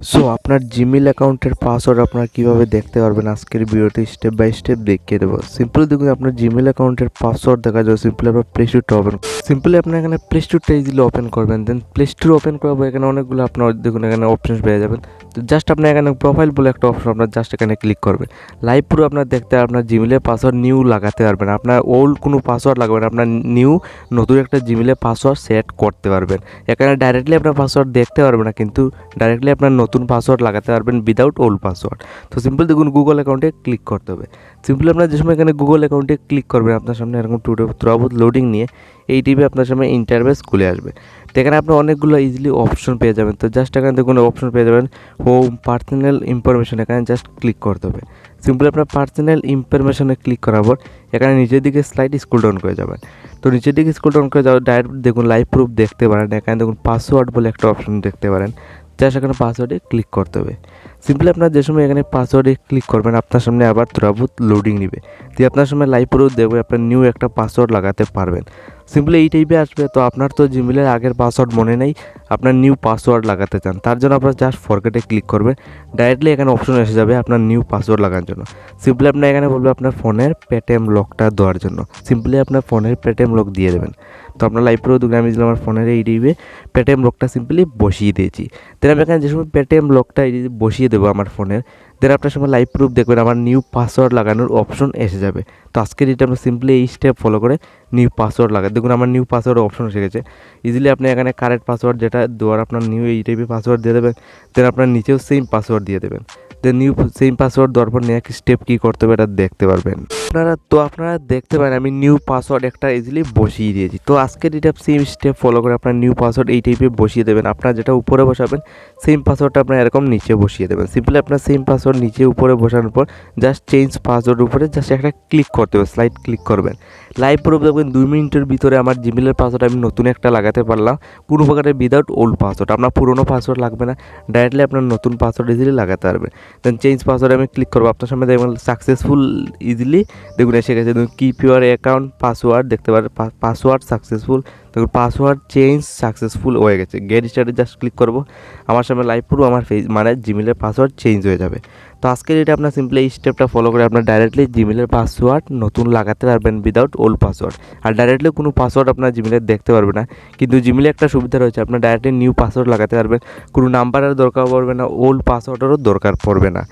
So আপনার Gmail অ্যাকাউন্টের password আপনারা কীভাবে দেখতে পারবেন? আজকের ভিডিওতে স্টেপ বাই স্টেপ দেখিয়ে দেবো। সিম্পলি দেখুন, আপনার জিমেল অ্যাকাউন্টের পাসওয়ার্ড দেখা যাবে। সিম্পলি আপনার প্লে স্টোরটা ওপেন সিম্পলি আপনার এখানে প্লে স্টোরটা ইজিলি ওপেন করবেন। দেন প্লে স্টোর ওপেন করার এখানে অনেকগুলো আপনার দেখুন, এখানে অপশন পেয়ে যাবেন। তো জাস্ট আপনার এখানে প্রোফাইল বলে একটা অপশন আপনার জাস্ট এখানে ক্লিক করবেন লাইভ পুরো আপনার দেখতে, আপনার জিমেলের পাসওয়ার্ড নিউ লাগাতে পারবেন। আপনার ওল্ড কোনো পাসওয়ার্ড লাগাবেন আপনার নিউ নতুন একটা জিমেলের পাসওয়ার্ড সেট করতে পারবেন। এখানে ডাইরেক্টলি আপনার পাসওয়ার্ড দেখতে পারবেন না, কিন্তু ডাইরেক্টলি আপনার নতুন পাসওয়ার্ড লাগাতে পারবেন উইদাউট ওল্ড পাসওয়ার্ড তো সিম্পল দেখুন গুগল অ্যাকাউন্টে ক্লিক করতে হবে। সিম্পলি আপনার যে সময় এখানে গুগল অ্যাকাউন্টে ক্লিক করবেন, আপনার সামনে এরকম টুটে থ্রুআউট লোডিং নিয়ে এই টিভি আপনার সামনে ইন্টারভেস খুলে আসবে। তো এখানে আপনি অনেকগুলো ইজিলি অপশন পেয়ে যাবেন। তো জাস্ট এখানে দেখুন অপশন পেয়ে যাবেন হোম পার্সোনাল ইনফরমেশন এখানে জাস্ট ক্লিক করতে হবে। সিম্পলি আপনার পার্সোনাল ইনফরমেশনে ক্লিক করার পর এখানে নিচের দিকে স্লাইড স্কুল ডাউন করে যাবেন। তো নিচের দিকে স্কুল ডাউন করে যাওয়ার ডাইরেক্ট দেখুন লাইভ প্রুফ দেখতে পারেন। এখানে দেখুন পাসওয়ার্ড বলে একটা অপশন দেখতে পারেন। জাস্ট এখানে পাসওয়ার্ডে ক্লিক করতে হবে। সিম্পলি আপনার যে সময় এখানে পাসওয়ার্ডে ক্লিক করবেন, আপনার সামনে আবার ত্রাভূত লোডিং নিবে। দিয়ে আপনার সামনে লাইভ প্রুফ দেবে আপনার নিউ একটা পাসওয়ার্ড লাগাতে পারবেন। সিম্পলি এই টাইপে আসবে, তো আপনার তো জিমেলের আগের পাসওয়ার্ড মনে নেই, আপনার নিউ পাসওয়ার্ড লাগাতে চান, তার জন্য আপনার জাস্ট ফরগেটে ক্লিক করবেন ডাইরেক্টলি এখানে অপশন এসে যাবে আপনার নিউ পাসওয়ার্ড লাগানোর জন্য। সিম্পলি আপনার এখানে বলবে আপনার ফোনের পেটিএম লকটা দেওয়ার জন্য সিম্পলি আপনার ফোনের পেটিএম লক দিয়ে দেবেন। তো আপনার প্রো দুটো আমি দিলাম আমার ফোনের এই ডিবে পেটিএম লকটা সিম্পলি বসিয়ে দিয়েছি। দেন আমি এখানে যে সময় পেটিএম লকটা এই বসিয়ে দেবো আমার ফোনের দেন আপনার সময় লাইভ প্রুফ দেখবেন, আমার নিউ পাসওয়ার্ড লাগানোর অপশন এসে যাবে। তো আজকের এটা আমরা সিম্পলি এই স্টেপ ফলো করে নিউ পাসওয়ার্ড লাগাই। দেখুন, আমার নিউ পাসওয়ার্ড অপশন এসে গেছে। ইজিলি আপনি এখানে কারেক্ট পাসওয়ার্ড যেটা দেওয়ার আপনার নিউ এই টাইপের পাসওয়ার্ড দিয়ে দেবেন দেন আপনার নিচেও সেম পাসওয়ার্ড দিয়ে দেবেন। দেন নিউ সেম পাসওয়ার্ড দেওয়ার পর নেক্সট স্টেপ কী করতে হবে এটা দেখতে পারবেন। আপনারা, তো আপনারা দেখতে পারেন, আমি নিউ পাসওয়ার্ড একটা ইজিলি বসিয়ে দিয়েছি। তো আজকের এটা সেম স্টেপ ফলো করে আপনার নিউ পাসওয়ার্ড এই টাইপে বসিয়ে দেবেন। আপনার যেটা উপরে বসাবেন সেম পাসওয়ার্ডটা আপনার এরকম নিচে বসিয়ে দেবেন। সিম্পলি আপনার সেম পাসওয়ার্ড নিচে উপরে বসানোর পর জাস্ট চেঞ্জ পাসওয়ার্ড উপরে জাস্ট একটা ক্লিক করতে হবে স্লাইড ক্লিক করবেন। লাইভ প্রুফ দেখবেন, দুই মিনিটের ভিতরে আমার জিমেলের পাসওয়ার্ড আমি নতুন একটা লাগাতে পারলাম। কোনো প্রকারের উইদাউট ওল্ড পাসওয়ার্ড আপনার পুরোনো পাসওয়ার্ড লাগবে না। ডাইরেক্টলি আপনার নতুন পাসওয়ার্ড ইজিলি লাগাতে পারবেন। দেন চেঞ্জ পাসওয়ার্ড আমি ক্লিক করব। আপনার সামনে দেখবেন সাকসেসফুল ইজিলি দেখুন, এসে গেছে। দেখুন কিপ ইউর অ্যাকাউন্ট পাসওয়ার্ড দেখতে পারেন পাসওয়ার্ড সাকসেসফুল দেখুন পাসওয়ার্ড চেঞ্জ সাকসেসফুল হয়ে গেছে। গেট স্টার্টে জাস্ট ক্লিক করব। আমার সামনে লাইভ পুরো আমার ফেস মানে জিমেলের পাসওয়ার্ড চেঞ্জ হয়ে যাবে। তো আজকের এটা আপনার সিম্পলি এই স্টেপটা ফলো করে আপনার ডাইরেক্টলি জিমেলের পাসওয়ার্ড নতুন লাগাতে পারবেন উইদাউট ওল্ড পাসওয়ার্ড আর ডাইরেক্টলি কোনো পাসওয়ার্ড আপনার জিমেলের দেখতে পারবে না। কিন্তু জিমেলে একটা সুবিধা রয়েছে, আপনার ডাইরেক্টলি নিউ পাসওয়ার্ড লাগাতে পারবেন। কোনো নাম্বারের দরকার পড়বে না ওল্ড পাসওয়ার্ডেরও দরকার পড়বে না।